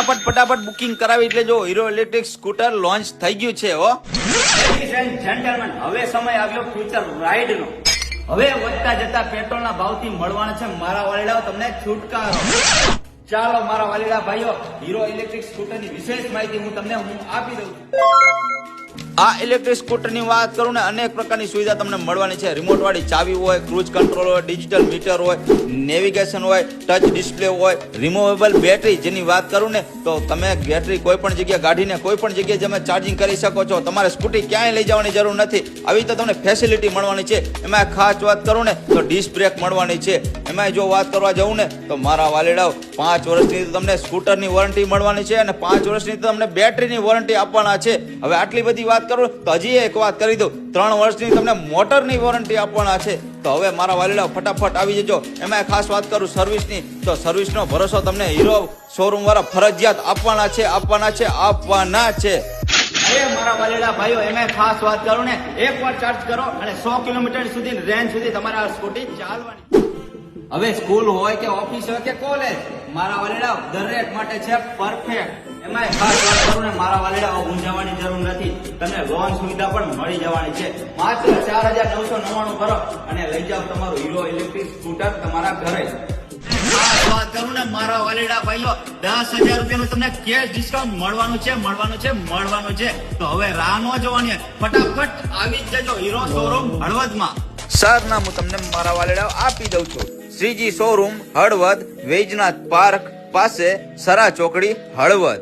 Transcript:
ફટાફટ ફટાફટ બુકિંગ કરાવી એટલે જો હીરો ઇલેક્ટ્રિક સ્કૂટર લોન્ચ થઈ ગયું છે, હો. જેન્ટલમેન હવે સમય આવ્યો ફ્યુચર રાઈડ નો હવે વધતા જતા પેટ્રોલના ભાવથી મળવાના છે મારા વાલીડાઓ, તમને છુટકારો. ચાલો મારા વાલીડા ભાઈઓ હીરો ઇલેક્ટ્રિક સ્કૂટરની વિશેષ માહિતી હું તમને હું આપી દઉં છું. આ ઇલેક્ટ્રિક સ્કૂટરની વાત કરું ને, અનેક પ્રકારની સુવિધા તમને મળવાની છે. રિમોટ વાળી ચાવી હોય ક્રૂઝ કંટ્રોલ હોય ડિજિટલ મીટર હોય નેવિગેશન હોય ટચ ડિસ્પ્લે હોય રિમૂવેબલ બેટરી જેની વાત કરું ને, તો તમે બેટરી કોઈ પણ જગ્યાએ કાઢીને કોઈ પણ જગ્યાએ તમે ચાર્જિંગ કરી શકો છો, તમારે સ્કૂટી ક્યાંય લઈ જવાની જરૂર નથી. આવી તો તમને ફેસિલિટી મળવાની છે. એમાં ખાસ વાત કરું ને, તો ડિસ્ક બ્રેક મળવાની છે. એમાં જો વાત કરવા જવું ને, તો મારા વાલેડાઓ, પાંચ વર્ષની તમને સ્કૂટરની વોરંટી મળવાની છે અને પાંચ વર્ષની તમને બેટરીની વોરંટી આપવાના છે. હવે આટલી બધી વાત કરું તો હજી એક વાત કરી દઉં. ત્રણ વર્ષની તમને મોટરની વોરંટી આપવાના છે. તો હવે મારા વાલીડા ફટાફટ આવી જજો. એમાં ખાસ વાત કરું સર્વિસની તો સર્વિસનો ભરોસો તમને હીરો શોરૂમ વાળા ફરજિયાત આપવાના છે આપવાના છે આપવાના છે. અરે મારા વાલીડા ભાઈઓ એમાં ખાસ વાત કરું ને એક વાર ચાર્જ કરો અને સો કિલોમીટર સુધી રેન્જ સુધી તમારે સ્કૂટી ચાલવાની. હવે સ્કૂલ હોય કે ઓફિસ હોય કે કોલેજ મારા વાલીડા દરેક માટે છે પરફેક્ટ એમાં ખાસ વાત કરું ને મારા વાલીડા તમને લોન સુવિધા પણ મળી જવાની છે. માત્ર ચાર હજાર નવસો નવ્વાણું ભરો અને લઈ જાઓ તમારું હીરો ઇલેક્ટ્રિક સ્કૂટર તમારા ઘરે. વાત કરું ને મારા વાલીડા ભાઈઓ દસ હજાર રૂપિયાનું તમને કેશ ડિસ્કાઉન્ટ મળવાનું છે મળવાનું છે મળવાનું છે. તો હવે રાહ ન જોવાની ફટાફટ આવી જ જજો હીરો શોરૂમ હળવદમાં. હું તમને મારા વાલીડા આપી દઉં છું. શ્રીજી શોરૂમ હળવદ વૈજનાથ પાર્ક પાસે સરા ચોકડી હળવદ.